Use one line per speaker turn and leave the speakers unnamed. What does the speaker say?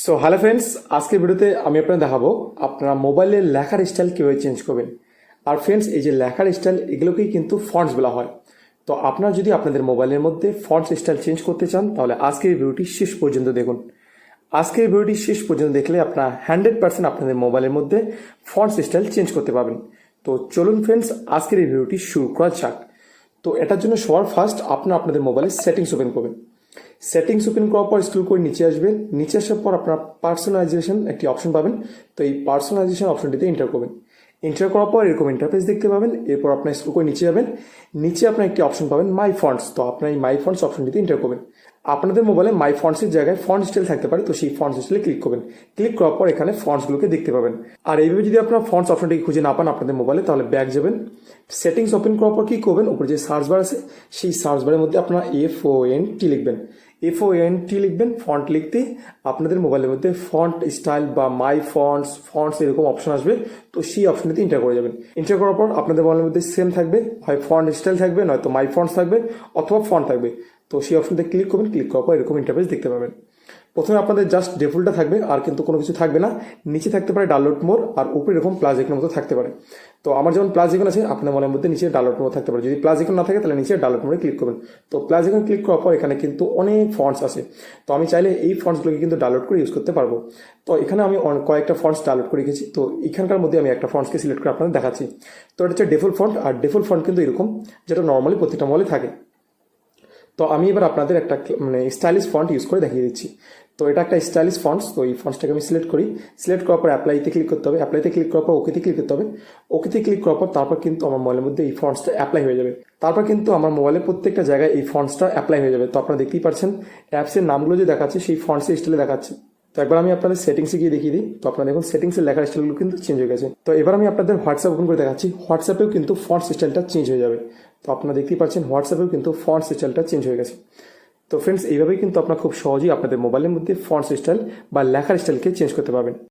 So hello friends আজকের ভিডিওতে আমি আপনাদের দেখাবো আপনারা মোবাইলের লেখার স্টাইল কীভাবে চেঞ্জ করবেন। আর ফ্রেন্ডস এই যে লেখার স্টাইল এগুলোকেই কিন্তু ফন্টস বলা হয়। তো আপনারা যদি আপনাদের মোবাইলের মধ্যে ফন্টস স্টাইল চেঞ্জ করতে চান, তাহলে আজকের ভিডিওটি শেষ পর্যন্ত দেখুন। আজকের ভিডিওটি শেষ পর্যন্ত দেখলে আপনারা হান্ড্রেড পার্সেন্ট আপনাদের মোবাইলের মধ্যে ফন্টস স্টাইল চেঞ্জ করতে পারবেন। তো চলুন ফ্রেন্ডস আজকের এই ভিডিওটি শুরু করা যাক। তো এটার জন্য সবার ফার্স্ট আপনারা আপনাদের মোবাইলের সেটিংস ওপেন করবেন। সেটিংস ওপেন করার পর স্ক্রল করে নিচে আসবেন নিচে আসার পর আপনার পার্সোনালাইজেশন একটি অপশন পাবেন। তো এই পার্সোনালাইজেশন অপশনটিতে এন্টার করবেন। এন্টার করার পর এরকম ইন্টারফেস দেখতে পাবেন। এরপর আপনার স্ক্রল করে নিচে যাবেন। নিচে আপনার একটি অপশন পাবেন মাই ফন্টস তো আপনার এই মাই ফন্টস অপশনটিতে এন্টার করবেন। আপনাদের মোবাইলে মাই ফন্টসের জায়গায় ফন্ট স্টাইল থাকতে পারে। তো সেই ফন্ট স্টাইলে ক্লিক করবেন। ক্লিক করার পর এখানে ফন্টসগুলোকে দেখতে পাবেন। আর এইভাবে যদি আপনার ফন্টস অপশনটিকে খুঁজে না পান আপনাদের মোবাইলে তাহলে ব্যাক যাবেন। সেটিংস ওপেন করার পর কী করবেন? উপরে যে সার্চ বার আছে, সেই সার্চ বারের মধ্যে আপনারা এফ ও এন টি লিখবেন। এফ ও এন টি লিখবেন ফন্ট লিখতে আপনাদের মোবাইলের মধ্যে ফন্ট স্টাইল বা মাই ফন্টস ফন্টস এরকম অপশন আসবে, তো সেই অপশনটিতে ইন্টার করে যাবেন। ইন্টার করার পর আপনাদের মোবাইলের মধ্যে সেম থাকবে, হয় ফন্ট স্টাইল থাকবে, নয়তো মাই ফন্টস থাকবে, অথবা ফন্ট থাকবে। তো সেই অপশনতে ক্লিক করবেন ক্লিক করার পর এরকম ইন্টারফেস দেখতে পাবেন। প্রথমে আপনাদের জাস্ট ডেফুলটা থাকবে, আর কিন্তু কোনো কিছু থাকবে না। নিচে থাকতে পারে ডাউনলোড মোর আর উপরে এরকম প্লাস আইকনের মতো থাকতে পারে। তো আমার যেমন প্লাস আইকন আছে, আপনার মনের মধ্যে নিচে ডাউনলোড মোড থাকতে পারে। যদি প্লাস আইকন না থাকে, তাহলে নিচে ডাউনলোড মোডে ক্লিক করবেন। তো প্লাস আইকন ক্লিক করার পর এখানে কিন্তু অনেক ফন্টস আছে। তো আমি চাইলে এই ফন্টসগুলোকে কিন্তু ডাউনলোড করে ইউজ করতে পারব। তো এখানে আমি কয়েকটা ফন্টস ডাউনলোড করে রেখেছি। তো এখানকার মধ্যে আমি একটা ফন্টসকে সিলেক্ট করে আপনাদের দেখাচ্ছি। তো এটা হচ্ছে ডেফুল ফন্ট আর ডেফুল ফন্ট কিন্তু এরকম, যেটা নর্মালি প্রতিটা মলে থাকে। তো আমি এবার আপনাদের একটা মানে স্টাইলিশ ফন্ট ইউজ করে দেখিয়ে দিচ্ছি। তো এটা একটা স্টাইলিশ ফন্টস তো এই ফন্টসটাকে আমি সিলেক্ট করি। সিলেক্ট করার পর অ্যাপ্লাইতে ক্লিক করতে হবে। অ্যাপ্লাইতে ক্লিক করার পর ওকেতে ক্লিক করতে হবে। ওকেতে ক্লিক করার পর তারপর কিন্তু আমার মোবাইলের মধ্যে এই ফন্টসটা অ্যাপ্লাই হয়ে যাবে। তারপর কিন্তু আমার মোবাইলের প্রত্যেকটা জায়গায় এই ফন্টসটা অ্যাপ্লাই হয়ে যাবে। তো আপনারা দেখতেই পাচ্ছেন অ্যাপসের নামগুলো যে দেখাচ্ছে, সেই ফন্টসের স্টাইলে দেখাচ্ছে। তো একবার আমি আপনাদের সেটিংসে গিয়ে দেখিয়ে দিই। তো আপনারা দেখুন সেটিংসের লেখার স্টাইলগুলো কিন্তু চেঞ্জ হয়ে গেছে। তো এবার আমি আপনাদের হোয়াটসঅ্যাপ ওপেন করে দেখাচ্ছি। হোয়াটসঅ্যাপেও কিন্তু ফন্টস স্টাইলটা চেঞ্জ হয়ে যাবে। তো আপনারা দেখতেই পাচ্ছেন হোয়াটসঅ্যাপেও কিন্তু ফন্ট স্টাইলটা চেঞ্জ হয়ে গেছে। তো ফ্রেন্ডস এইভাবেই কিন্তু আপনারা খুব সহজেই আপনাদের মোবাইলের মধ্যে ফন্ট স্টাইল বা লেখার স্টাইলকে চেঞ্জ করতে পারবেন।